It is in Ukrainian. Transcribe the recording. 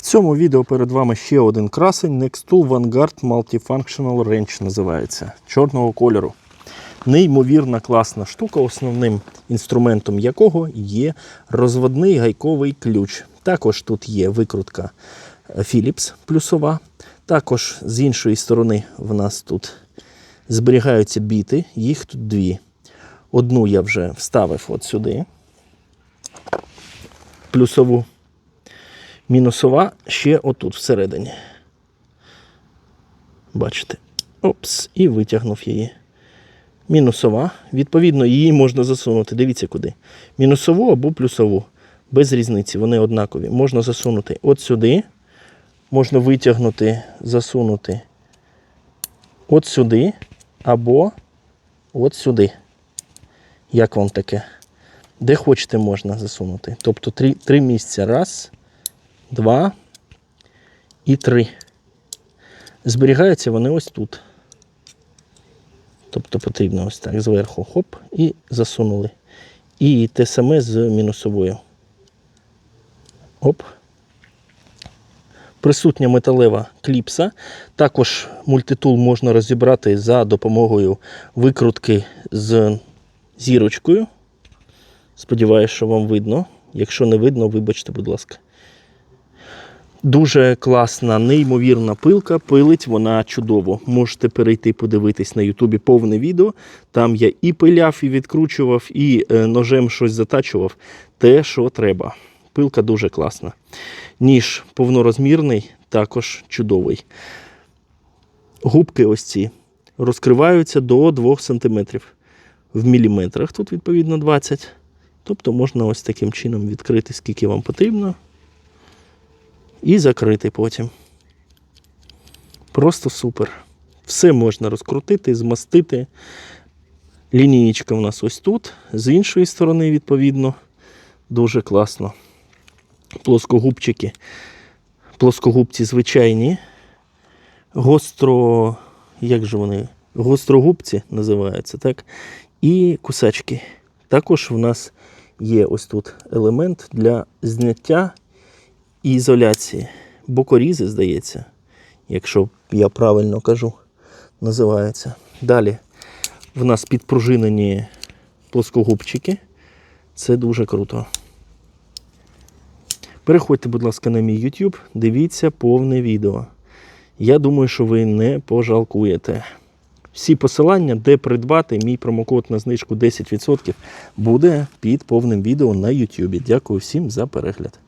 В цьому відео перед вами ще один красень Nextool Vanguard Multifunctional Wrench називається чорного кольору. Неймовірна класна штука, основним інструментом якого є розводний гайковий ключ. Також тут є викрутка Philips плюсова. Також з іншої сторони в нас тут зберігаються біти, їх тут дві. Одну я вже вставив от сюди, плюсову. Мінусова ще отут всередині. Бачите? Опс, і витягнув її. Мінусова. Відповідно, її можна засунути. Дивіться куди. Мінусову або плюсову. Без різниці, вони однакові. Можна засунути от сюди. Можна витягнути, засунути от сюди, або от сюди. Як вам таке? Де хочете, можна засунути. Тобто три, три місця. Раз, два і три. Зберігаються вони ось тут. Тобто потрібно ось так зверху хоп і засунули. І те саме з мінусовою. Оп. Присутня металева кліпса. Також мультитул можна розібрати за допомогою викрутки з зірочкою. Сподіваюсь, що вам видно. Якщо не видно, вибачте, будь ласка. Дуже класна, неймовірна пилка. Пилить вона чудово. Можете перейти подивитись на Ютубі повне відео. Там я і пиляв, і відкручував, і е, ножем щось затачував. Те, що треба. Пилка дуже класна. Ніж повнорозмірний, також чудовий. Губки ось ці розкриваються до 2 см. В міліметрах тут, відповідно, 20 Тобто можна ось таким чином відкрити, скільки вам потрібно і закрити потім. Просто супер. Все можна розкрутити, змастити. Лінієчка у нас ось тут, з іншої сторони, відповідно, дуже класно. Плоскогубчики. Плоскогубці звичайні. Гостро, як же вони? Гострогубці називаються, так? І кусачки. Також в нас є ось тут елемент для зняття і ізоляції. Бокорізи, здається, якщо я правильно кажу, називаються. Далі в нас підпружинені плоскогубчики. Це дуже круто. Переходьте, будь ласка, на мій YouTube, дивіться повне відео. Я думаю, що ви не пожалкуєте. Всі посилання, де придбати мій промокод на знижку 10% буде під повним відео на YouTube. Дякую всім за перегляд.